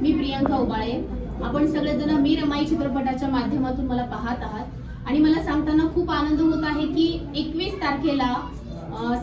मी प्रियांका उबाळे. आपण सगळेजण मी रमाई चित्रपटाच्या माध्यमातून मला पाहत आहात. आणि मला सांगताना खूप आनंद होत आहे की एकवीस तारखेला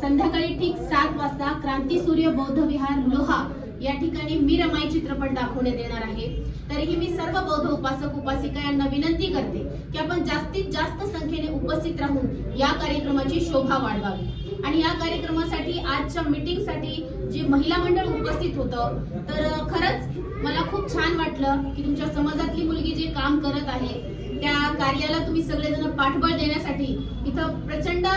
संध्याकाळी ठीक सात वाजता क्रांती सूर्य बौद्ध विहार लोहा या ठिकाणी मी रमाई चित्रपट दाखवण्यात येणार आहे. तरीही मी सर्व बौद्ध उपासक उपासिका यांना विनंती करते की आपण जास्तीत जास्त संख्येने उपस्थित राहून या कार्यक्रमाची शोभा वाढवावी. आणि या कार्यक्रमासाठी आजच्या मीटिंगसाठी महिला मंडळ उपस्थित होतं. तर खरंच मला खूप छान वाटलं की तुमच्या समाजातली मुलगी जे काम करत आहे त्या कार्याला तुम्ही सगळेजण पाठबळ देण्यासाठी इथं प्रचंड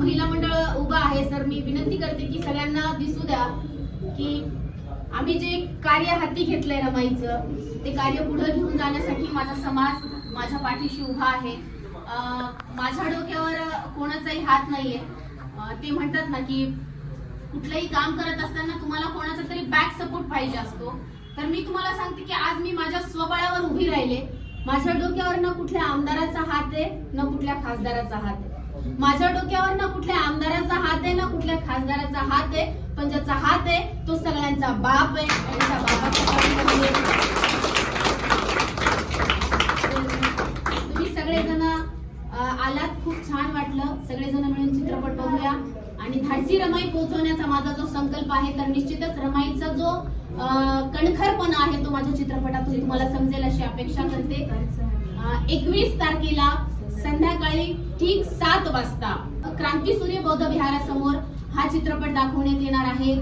महिला मंडळ उभं आहे. सर मी विनंती करते की सगळ्यांना दिसू द्या की आम्ही जे कार्य हाती घेतलंय रमाईचं ते कार्य पुढे घेऊन जाण्यासाठी माझा समाज माझ्या पाठीशी उभा आहे. माझ्या डोक्यावर कोणाचाही हात नाहीये. ते म्हणतात ना की कुठलंही काम करत असताना तुम्हाला कोणाचा तरी बॅक सपोर्ट पाहिजे असतो. तर मी तुम्हाला सांगते की आज मी माझ्या स्वबळावर उभी राहिले. माझ्या डोक्यावर ना कुठल्या आमदाराचा हात आहे ना कुठल्या खासदाराचा हात आहे. माझ्या डोक्यावर ना कुठल्या आमदाराचा हात आहे ना कुठल्या खासदाराचा हात आहे पण ज्याचा हात आहे तो सगळ्यांचा बाप आहे. त्यांच्या बाबाचा म्हणजे तुम्ही सगळेजण आलात. खूप छान वाटलं. सगळेजण मिळून चित्रपट बघूया. आणि धाडसी रमाई पोहोचवण्याचा माझा जो संकल्प आहे तर निश्चितच रमाईचा जो कणखरपणा आहे तो माझ्या चित्रपटातून तुम्हाला समजेल अशी अपेक्षा करते. एकवीस तारखेला संध्याकाळी ठीक सात वाजता क्रांती सूर्य बौद्ध विहारासमोर हा चित्रपट दाखवण्यात येणार आहे.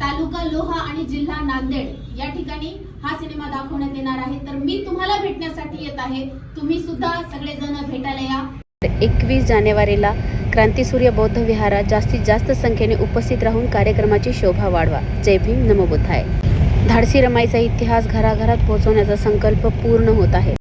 तालुका लोहा आणि जिल्हा नांदेड या ठिकाणी हा सिनेमा दाखवण्यात येणार आहे. तर मी तुम्हाला भेटण्यासाठी येत आहे. तुम्ही सुद्धा सगळेजण भेटायला या. एकवीस जानेवारीला क्रांतीसूर्य बौद्ध विहारात जास्तीत जास्त संख्येने उपस्थित राहून कार्यक्रमाची शोभा वाढवा. जय भीम नमोबुद्धाय धाडसी रमाईचा इतिहास घराघरात पोहोचवण्याचा संकल्प पूर्ण होत आहे.